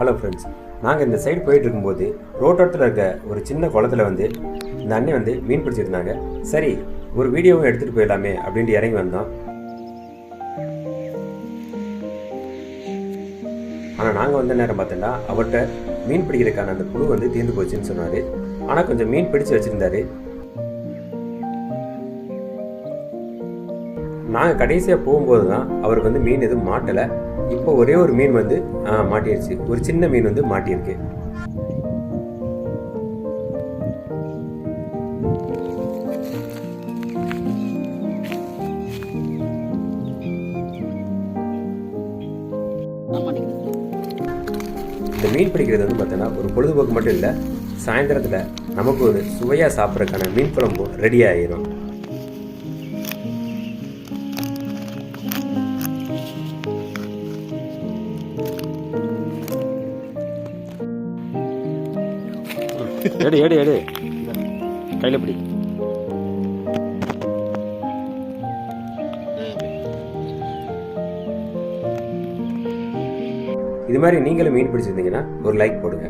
Hello friends நாங்கள் இந்த side போயிட்டு இருக்கும்போது ரோட்டோரத்தில் இருக்க ஒரு சின்ன குளத்துல வந்து இந்த அண்ணன் வந்து மீன் பிடிச்சிருந்தாங்க சரி ஒரு வீடியோவும் எடுத்துகிட்டு போயிடலாமே அப்படின்ட்டு இறங்கி வந்தோம். ஆனால் நாங்கள் வந்த நேரம் பார்த்தோன்னா அவர்கிட்ட மீன் பிடிக்கிறதுக்கான அந்த புழு வந்து தீர்ந்து போச்சுன்னு சொன்னார். ஆனால் கொஞ்சம் மீன் பிடிச்சு வச்சுருந்தாரு. நாங்கள் கடைசியாக போகும்போது தான் அவருக்கு வந்து மீன் எதுவும் மாட்டலை. இப்போ ஒரே ஒரு மீன் வந்து மாட்டிருச்சு ஒரு சின்ன மீன் வந்து மாட்டியிருக்கு. இந்த மீன் பிடிக்கிறது வந்து பார்த்தோன்னா ஒரு பொழுதுபோக்கு மட்டும் இல்லை சாயந்தரத்தில் நமக்கு ஒரு சுவையாக சாப்பிட்றதுக்கான மீன் குழம்பும் ரெடி ஆயிரும். எடு எடு எடு. கையில் பிடி. இது மாதிரி நீங்களும் மீன் பிடிச்சிருந்தீங்கன்னா ஒரு லைக் போடுங்க.